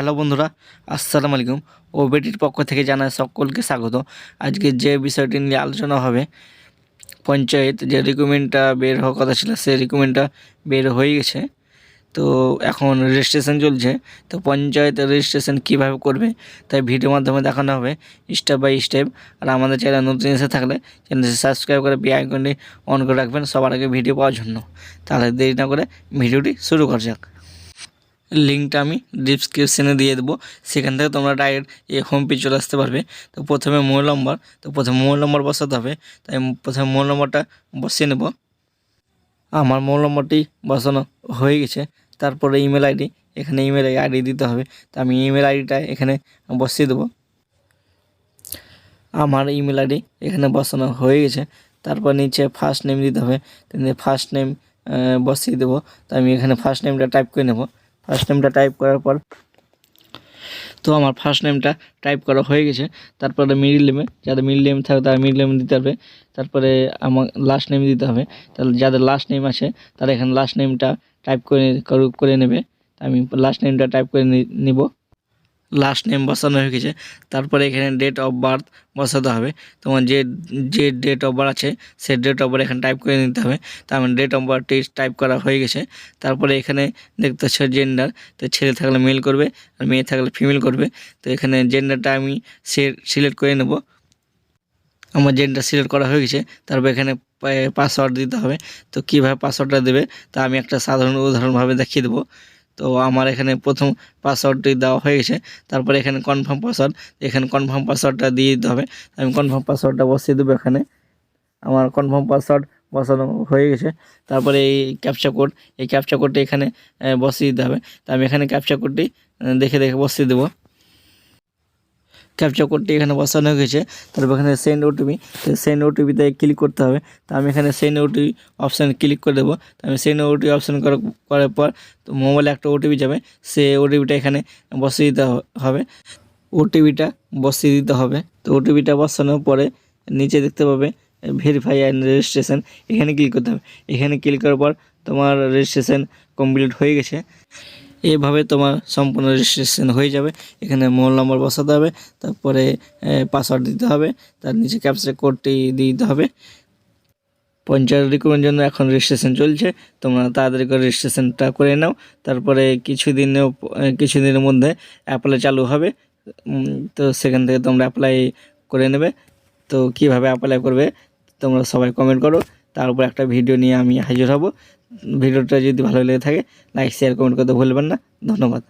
Hello বন্ধুরা, আসসালামু আলাইকুম। ওবিটির পক্ষ থেকে জানাই সকলকে স্বাগত। আজকে যে বিষয়টি নিয়ে আলোচনা হবে, পঞ্চায়েত যে রিকুমেন্টটা বের হওয়ার কথা ছিল, সেই রিকুমেন্টটা বের হয়ে গেছে। তো এখন রেজিস্ট্রেশন চলছে। তো পঞ্চায়েত রেজিস্ট্রেশন কীভাবে করবে, তাই ভিডিওর মাধ্যমে দেখানো হবে স্টেপ বাই স্টেপ আর আমাদের চ্যানেল নতুন এসে থাকলে চ্যানেলটি সাবস্ক্রাইব করে বি আইকনটি অন করে রাখবেন সবার আগে ভিডিও পাওয়ার জন্য। তাহলে দেরি না করে ভিডিওটি শুরু করা যাক। লিঙ্কটা আমি ডিসক্রিপশানে দিয়ে দেবো। সেখান থেকে তোমরা ডাইরেক্ট এই হোম পেজ চলে আসতে পারবে। তো প্রথমে মোবাইল নম্বর তো প্রথমে মোবাইল নম্বর বসাতে হবে। তাই প্রথমে মোবাইল নম্বরটা বসিয়ে নেব। আমার মোবাইল নম্বরটি বসানো হয়ে গেছে। তারপরে ইমেল আইডি এখানে ইমেল আইডি দিতে হবে। তো আমি ইমেল আইডিটা এখানে বসিয়ে দেবো। আমার ইমেল আইডি এখানে বসানো হয়ে গেছে। তারপর নিচে ফার্স্ট নেম দিতে হবে। ফার্স্ট নেম বসিয়ে দেবো। তো আমি এখানে ফার্স্ট নেমটা টাইপ করে নেব। ফার্স্ট নেমটা টাইপ করার পর তো আমার ফার্স্ট নেমটা টাইপ করা হয়ে গেছে। তারপরে মিডিল নেমে যাদের মিডিল নেম থাকে তারা মিডিল নেম দিতে হবে তারপরে আমার লাস্ট নেম দিতে হবে। তাহলে যাদের লাস্ট নেম আছে, তারা এখানে লাস্ট নেমটা টাইপ করে করে নেবে। আমি লাস্ট নেমটা টাইপ করে নিব। লাস্ট নেম বসানো হয়ে গেছে। তারপরে এখানে ডেট অফ বার্থ বসাতে হবে। তোমার যে যে ডেট অফ বার্থ আছে, সেই ডেট অফ বার্থ এখানে টাইপ করে নিতে হবে। তার মানে ডেট অফ বার্থটি টাইপ করা হয়ে গেছে। তারপরে এখানে দেখতে হচ্ছে জেন্ডার তো ছেলে থাকলে মেল করবে, আর মেয়ে থাকলে ফিমেল করবে। তো এখানে জেন্ডারটা আমি সে সিলেক্ট করে নেব। আমার জেন্ডার সিলেক্ট করা হয়ে গেছে। তারপর এখানে পাসওয়ার্ড দিতে হবে। তো কীভাবে পাসওয়ার্ডটা দেবে, তা আমি একটা সাধারণ, উদাহরণভাবে দেখিয়ে দেবো। তো আমার এখানে প্রথম পাসওয়ার্ডটি দেওয়া হয়ে গেছে। তারপরে এখানে কনফার্ম পাসওয়ার্ড এখানে কনফার্ম পাসওয়ার্ডটা দিয়ে দিতে হবে। আমি কনফার্ম পাসওয়ার্ডটা বসিয়ে দেবো এখানে। আমার কনফার্ম পাসওয়ার্ড বসানো হয়ে গেছে। তারপরে এই ক্যাপচা কোড এই ক্যাপচা কোডটি এখানে বসিয়ে দিতে হবে। তো আমি এখানে ক্যাপচা কোডটি দেখে দেখে বসিয়ে দেবো। ক্যাপচা কোডটি এখানে বসানো হয়ে গেছে তারপর এখানে সেন্ড ওটিপি তো সেন্ড ওটিপিতে ক্লিক করতে হবে। তো আমি এখানে সেন্ড ওটিপি অপশানে ক্লিক করে দেবো। তো আমি সেন্ড ওটিপি অপশান করার পর তো মোবাইলে একটা ওটিপি যাবে। সে ওটিপিটা এখানে বসিয়ে দিতে হবে। ওটিপিটা বসিয়ে দিতে হবে। তো ওটিপিটা বসানোর পরে নিচে দেখতে পাবে ভেরিফাই অ্যান্ড রেজিস্ট্রেশন এখানে ক্লিক করতে হবে। এখানে ক্লিক করার পর তোমার রেজিস্ট্রেশন কমপ্লিট হয়ে গেছে। এইভাবে তোমার সম্পূর্ণ রেজিস্ট্রেশন হয়ে যাবে। এখানে মোবাইল নম্বর বসাতে হবে, তারপরে পাসওয়ার্ড দিতে হবে, তার নিচে ক্যাপচা কোডটি দিতে হবে। পঞ্চায়েত রিক্রুটমেন্টের জন্য এখন রেজিস্ট্রেশন চলছে, তোমরা তাড়াতাড়ি করে রেজিস্ট্রেশনটা করে নাও। তারপরে কিছুদিনেও কিছুদিনের মধ্যে অ্যাপ্লাই চালু হবে। তো সেখান থেকে তোমরা অ্যাপ্লাই করে নেবে। তো কীভাবে অ্যাপ্লাই করবে, তোমরা সবাই কমেন্ট করো। তার উপর একটা ভিডিও নিয়ে আমি হাজির হব। ভিডিওটা যদি ভালো লেগে থাকে লাইক শেয়ার কমেন্ট করতে ভুলবেন না। ধন্যবাদ।